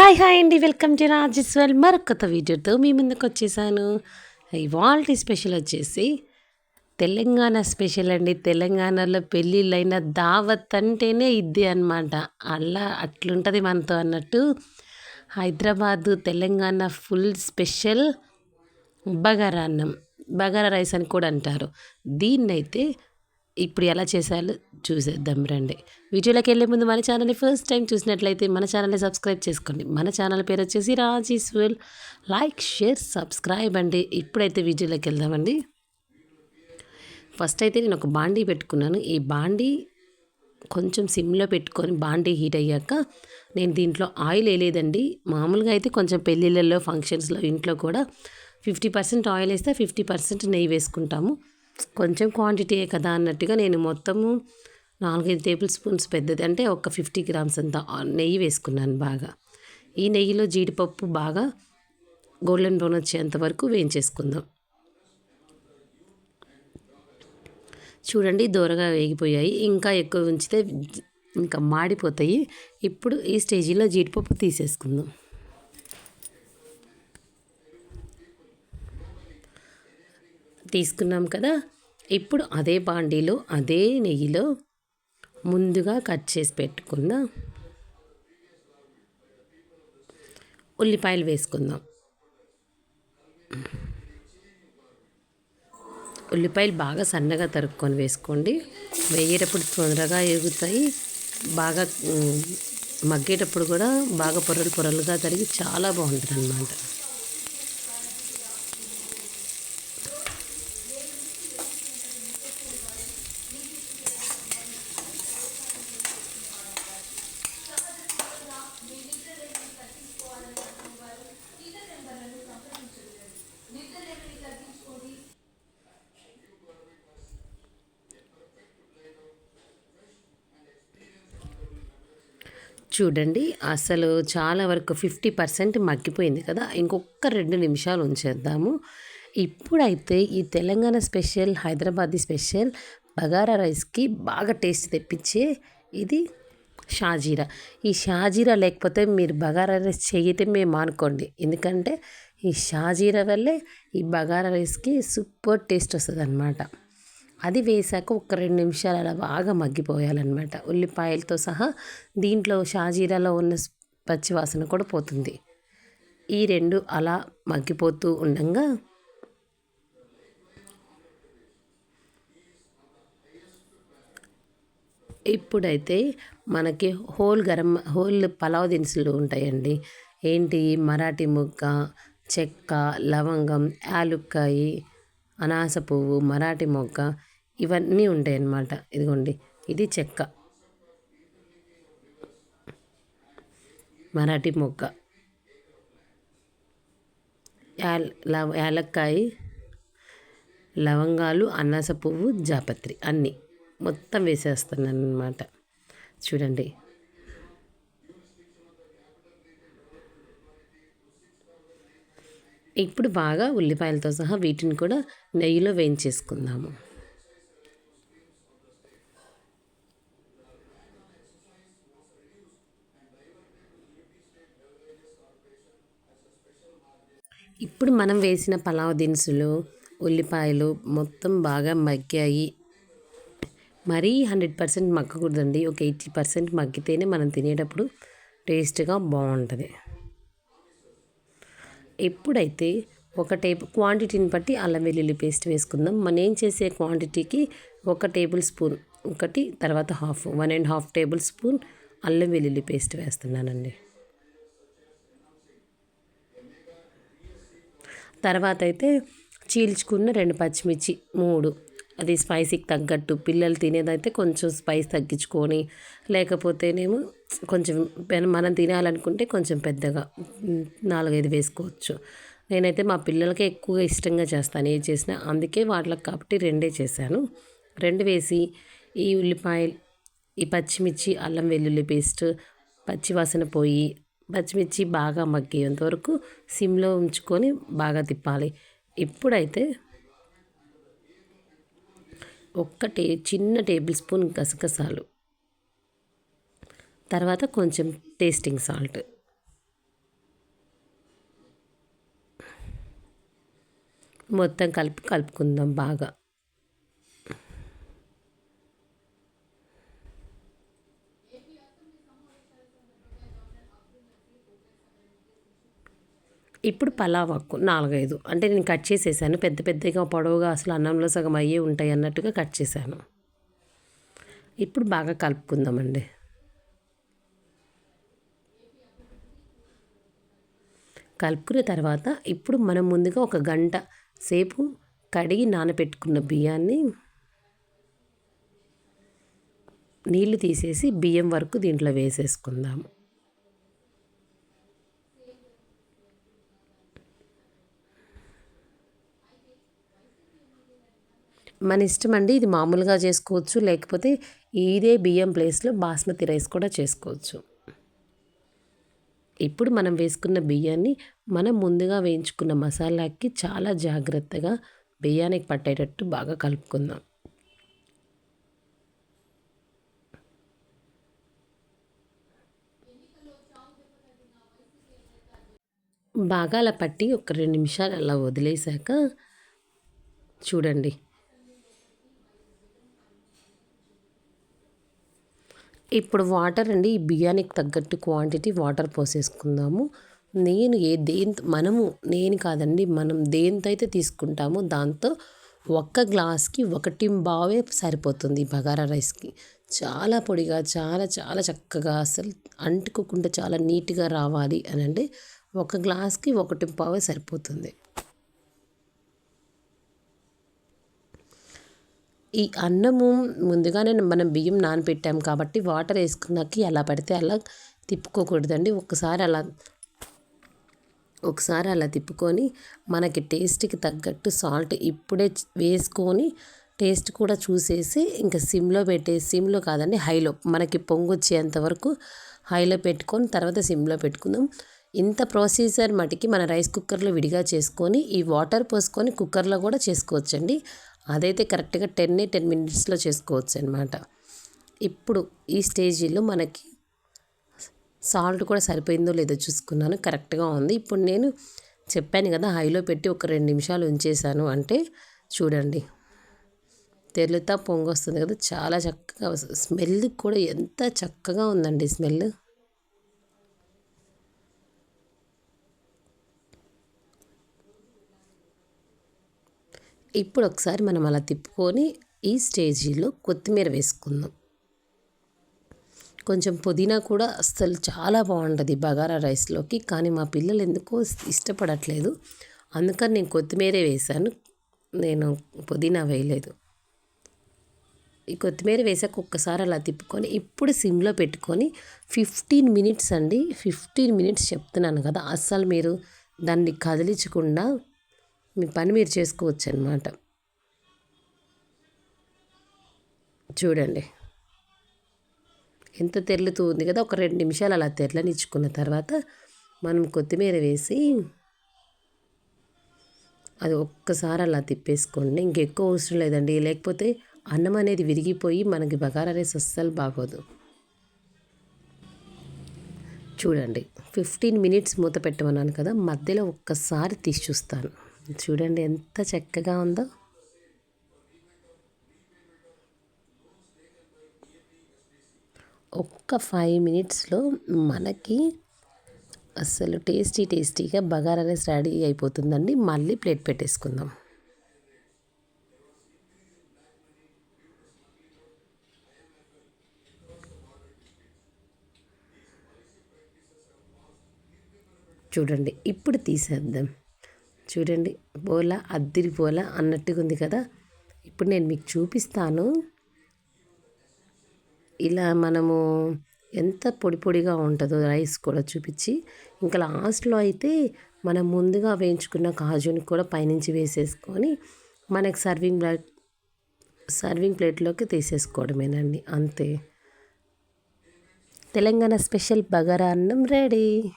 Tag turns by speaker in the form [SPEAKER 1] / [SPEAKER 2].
[SPEAKER 1] Hi hi అండి welcome to Rajeshwar మరొక కొత్త వీడియోతో మీ ముందుకు వచ్చేసాను. ఇవాళ స్పెషల్ వచ్చేసి తెలంగాణ స్పెషల్ అండి. తెలంగాణలో పెళ్ళిళ్ళైన దావత్ అంటేనే ఇది అనమాట అలా అట్లుంటుంది మనతో అన్నట్టు. హైదరాబాదు తెలంగాణ ఫుల్ స్పెషల్ బగారా అన్నం. బగారా రైస్ అని కూడా అంటారు. దీన్నైతే ఇప్పుడు ఎలా చేశారు చూసేద్దాం రండి. వీడియోలోకి వెళ్ళే ముందు మన ఛానల్ని ఫస్ట్ టైం చూసినట్లయితే మన ఛానల్ని సబ్స్క్రైబ్ చేసుకోండి. మన ఛానల్ పేరు వచ్చేసి రాజీస్వల్ లైక్ షేర్ సబ్స్క్రైబ్ అండి. ఇప్పుడైతే వీడియోలోకి వెళ్దామండి. ఫస్ట్ అయితే నేను ఒక బాండీ పెట్టుకున్నాను. ఈ బాండీ కొంచెం సిమ్లో పెట్టుకొని బాండీ హీట్ అయ్యాక నేను దీంట్లో ఆయిల్ వేయలేదండి. మామూలుగా అయితే కొంచెం పెళ్ళిళ్ళల్లో ఫంక్షన్స్లో ఇంట్లో కూడా ఫిఫ్టీ పర్సెంట్ ఆయిల్ వేస్తే ఫిఫ్టీ పర్సెంట్ నెయ్యి వేసుకుంటాము. కొంచెం క్వాంటిటీయే కదా అన్నట్టుగా నేను మొత్తము నాలుగైదు టేబుల్ స్పూన్స్ పెద్దది అంటే ఒక ఫిఫ్టీ గ్రామ్స్ అంత నెయ్యి వేసుకున్నాను బాగా. ఈ నెయ్యిలో జీడిపప్పు బాగా గోల్డెన్ బ్రౌన్ వచ్చేంత వరకు వేయించేసుకుందాం. చూడండి దూరగా వేగిపోయాయి. ఇంకా ఎక్కువ ఉంచితే ఇంకా మాడిపోతాయి. ఇప్పుడు ఈ స్టేజీలో జీడిపప్పు తీసేసుకుందాం. తీసుకున్నాం కదా ఇప్పుడు అదే బాండీలో అదే నెయ్యిలో ముందుగా కట్ చేసి పెట్టుకుందాం. ఉల్లిపాయలు వేసుకుందాం. ఉల్లిపాయలు బాగా సన్నగా తరుక్కొని వేసుకోండి. వేయేటప్పుడు తొందరగా ఎగుతాయి. బాగా మగ్గేటప్పుడు కూడా బాగా పొరలు పొరలుగా తరిగి చాలా బాగుంటుంది అన్నమాట. చూడండి అసలు చాలా వరకు ఫిఫ్టీ పర్సెంట్ మగ్గిపోయింది కదా. ఇంకొక రెండు నిమిషాలు ఉంచేద్దాము. ఇప్పుడైతే ఈ తెలంగాణ స్పెషల్ హైదరాబాదీ స్పెషల్ బగారా రైస్కి బాగా టేస్ట్ తెప్పించే ఇది షాజీరా. ఈ షాజీరా లేకపోతే మీరు బగారా రైస్ చేయటమే మానుకోండి. ఎందుకంటే ఈ షాజీరా వల్లే ఈ బగారా రైస్కి సూపర్ టేస్ట్ వస్తుంది అనమాట అది వేసాక ఒక రెండు నిమిషాలు అలా బాగా మగ్గిపోయాలన్నమాట. ఉల్లిపాయలతో సహా దీంట్లో షాజీరాలో ఉన్న పచ్చివాసన కూడా పోతుంది. ఈ రెండు అలా మగ్గిపోతూ ఉండగా ఇప్పుడైతే మనకి హోల్ గరం హోల్ పలావ్ దినుసులు ఉంటాయండి. ఏంటి? మరాఠీ ముగ్గ చెక్క లవంగం యాలుక్కాయి అనాస పువ్వు మరాఠీ మొగ్గ ఇవన్నీ ఉంటాయి అన్నమాట ఇదిగోండి ఇది చెక్క. మరాఠీ మొగ్గ. యాలక్కాయ లవంగాలు అనాస పువ్వు జాపత్రి అన్నీ. మొత్తం వేసేస్తున్నాను అనమాట చూడండి. ఇప్పుడు బాగా ఉల్లిపాయలతో సహా వీటిని కూడా నెయ్యిలో వేయించేసుకుందాము. ఇప్పుడు మనం వేసిన పలావ్ దినుసులు ఉల్లిపాయలు మొత్తం బాగా మగ్గాయి. మరీ హండ్రెడ్ పర్సెంట్ మగ్గకూడదండి. ఒక ఎయిటీ పర్సెంట్ మగ్గితేనే మనం తినేటప్పుడు టేస్ట్గా బాగుంటుంది ఎప్పుడైతే ఒక టేబుల్ క్వాంటిటీని బట్టి అల్లం వెల్లుల్లి పేస్ట్ వేసుకుందాం. మనం ఏం చేసే క్వాంటిటీకి ఒక టేబుల్ స్పూన్ ఒకటి తర్వాత half one and half table spoon అల్లం వెల్లుల్లి పేస్ట్ వేస్తున్నానండి. తర్వాత అయితే చీల్చుకున్న రెండు పచ్చిమిర్చి మూడు. అది స్పైసీకి తగ్గట్టు పిల్లలు తినేదైతే కొంచెం స్పైస్ తగ్గించుకొని లేకపోతేనేమో కొంచెం మనం తినాలనుకుంటే కొంచెం పెద్దగా నాలుగైదు వేసుకోవచ్చు. నేనైతే మా పిల్లలకే ఎక్కువగా ఇష్టంగా చేస్తాను. ఏది చేసినా అందుకే వాటికి కాబట్టి రెండే చేశాను. రెండు వేసి ఈ ఉల్లిపాయలు ఈ పచ్చిమిర్చి అల్లం వెల్లుల్లి పేస్ట్ పచ్చివాసన పోయి పచ్చిమిర్చి బాగా మగ్గేంత వరకు సిమ్లో ఉంచుకొని బాగా తిప్పాలి. ఇప్పుడైతే ఒక్క టే చిన్న టేబుల్ స్పూన్ గసగసాలు. తర్వాత కొంచెం టేస్టింగ్ సాల్ట్. మొత్తం కలిపి కలుపుకుందాం బాగా. ఇప్పుడు పలావ్ ఆకు నాలుగైదు. అంటే నేను కట్ చేసేసాను. పెద్ద పెద్దగా పొడవుగా అసలు అన్నంలో సగం అయ్యే ఉంటాయి అన్నట్టుగా కట్ చేశాను. ఇప్పుడు బాగా కలుపుకుందామండి. కలుపుకున్న తర్వాత ఇప్పుడు మనం ముందుగా ఒక గంట సేపు కడిగి నానబెట్టుకున్న బియ్యాన్ని నీళ్ళు తీసేసి బియ్యం వరకు దీంట్లో వేసేసుకుందాము మన ఇష్టం అండి. ఇది మామూలుగా చేసుకోవచ్చు. లేకపోతే ఇదే బియ్యం ప్లేస్లో బాస్మతి రైస్ కూడా చేసుకోవచ్చు. ఇప్పుడు మనం వేసుకున్న బియ్యాన్ని మనం ముందుగా వేయించుకున్న మసాలాకి చాలా జాగ్రత్తగా బియ్యానికి పట్టేటట్టు బాగా కలుపుకుందాం. బాగా అలా పట్టి ఒక రెండు నిమిషాలు అలా వదిలేశాక చూడండి. ఇప్పుడు వాటర్ అండి ఈ బియ్యానికి తగ్గట్టు క్వాంటిటీ వాటర్ పోసేసుకుందాము. నేను ఏ దేని మనము నేను కాదండి మనం దేంతైతే తీసుకుంటామో దాంతో ఒక్క గ్లాస్కి ఒకటి బావే సరిపోతుంది బగారా రైస్కి. చాలా పొడిగా చాలా చాలా చక్కగా అసలు అంటుకోకుండా చాలా నీట్గా రావాలి అని అంటే ఒక గ్లాస్కి ఒకటి పావే సరిపోతుంది. ఈ అన్నము ముందుగానే మనం బియ్యం నానబెట్టాం కాబట్టి వాటర్ వేసుకున్నాక ఎలా పడితే అలా తిప్పుకోకూడదండి. ఒకసారి అలా ఒకసారి అలా తిప్పుకొని మనకి టేస్ట్కి తగ్గట్టు సాల్ట్ ఇప్పుడే వేసుకొని టేస్ట్ కూడా చూసేసి ఇంకా సిమ్లో పెట్టే సిమ్లో కాదండి హైలో మనకి పొంగొచ్చేంత వరకు హైలో పెట్టుకొని తర్వాత సిమ్లో పెట్టుకుందాం. ఇంత ప్రొసీజర్ మటుకి మన రైస్ కుక్కర్లో విడిగా చేసుకొని ఈ వాటర్ పోసుకొని కుక్కర్లో కూడా చేసుకోవచ్చండి. అదైతే కరెక్ట్గా టెన్ టెన్ మినిట్స్లో చేసుకోవచ్చు అనమాట ఇప్పుడు ఈ స్టేజీలో మనకి సాల్ట్ కూడా సరిపోయిందో లేదో చూసుకున్నాను కరెక్ట్గా ఉంది. ఇప్పుడు నేను చెప్పాను కదా హైలో పెట్టి ఒక రెండు నిమిషాలు ఉంచేసాను అంటే చూడండి తెల్లుతా పొంగొస్తుంది కదా చాలా చక్కగా స్మెల్ కూడా ఎంత చక్కగా ఉందండి స్మెల్. ఇప్పుడు ఒకసారి మనం అలా తిప్పుకొని ఈ స్టేజీలో కొత్తిమీర వేసుకుందాం. కొంచెం పుదీనా కూడా అస్సలు చాలా బాగుంటుంది బగారా రైస్లోకి కానీ మా పిల్లలు ఎందుకో ఇష్టపడట్లేదు. అందుకని నేను కొత్తిమీరే వేశాను. నేను పుదీనా వేయలేదు. ఈ కొత్తిమీర వేసాక ఒక్కసారి అలా తిప్పుకొని ఇప్పుడు సిమ్లో పెట్టుకొని ఫిఫ్టీన్ మినిట్స్ అండి ఫిఫ్టీన్ మినిట్స్ చెప్తున్నాను కదా అస్సలు మీరు దాన్ని కదిలించకుండా మీ పని మీరు చేసుకోవచ్చు అనమాట చూడండి. ఎంత తెల్లుతూ ఉంది కదా ఒక రెండు నిమిషాలు అలా తెల్లనిచ్చుకున్న తర్వాత మనం కొత్తిమీర వేసి అది ఒక్కసారి అలా తిప్పేసుకోండి. ఇంకెక్కువ అవసరం లేదండి. లేకపోతే అన్నం అనేది విరిగిపోయి మనకి బగారా రైస్ అస్సలు బాగోదు. చూడండి. ఫిఫ్టీన్ మినిట్స్ మూత పెట్టమన్నాను కదా మధ్యలో ఒక్కసారి తీసి చూస్తాను. చూడండి ఎంత చక్కగా ఉందో. ఒక్క ఫైవ్ మినిట్స్లో మనకి అసలు టేస్టీ టేస్టీగా బగారా రైస్ రెడీ అయిపోతుందండి. మళ్ళీ ప్లేట్ పెట్టేసుకుందాం. చూడండి ఇప్పుడు తీసేద్దాం. చూడండి పోలా అద్దిరి పోలా అన్నట్టుగా ఉంది కదా. ఇప్పుడు నేను మీకు చూపిస్తాను. ఇలా మనము ఎంత పొడి పొడిగా ఉంటుందో రైస్ కూడా చూపించి ఇంకా లాస్ట్లో అయితే మనం ముందుగా వేయించుకున్న కాజుని కూడా పైనుంచి వేసేసుకొని మనకి సర్వింగ్ ప్లేట్ సర్వింగ్ ప్లేట్లోకి తీసేసుకోవడమేనండి అంతే. తెలంగాణ స్పెషల్ బగారా అన్నం రెడీ.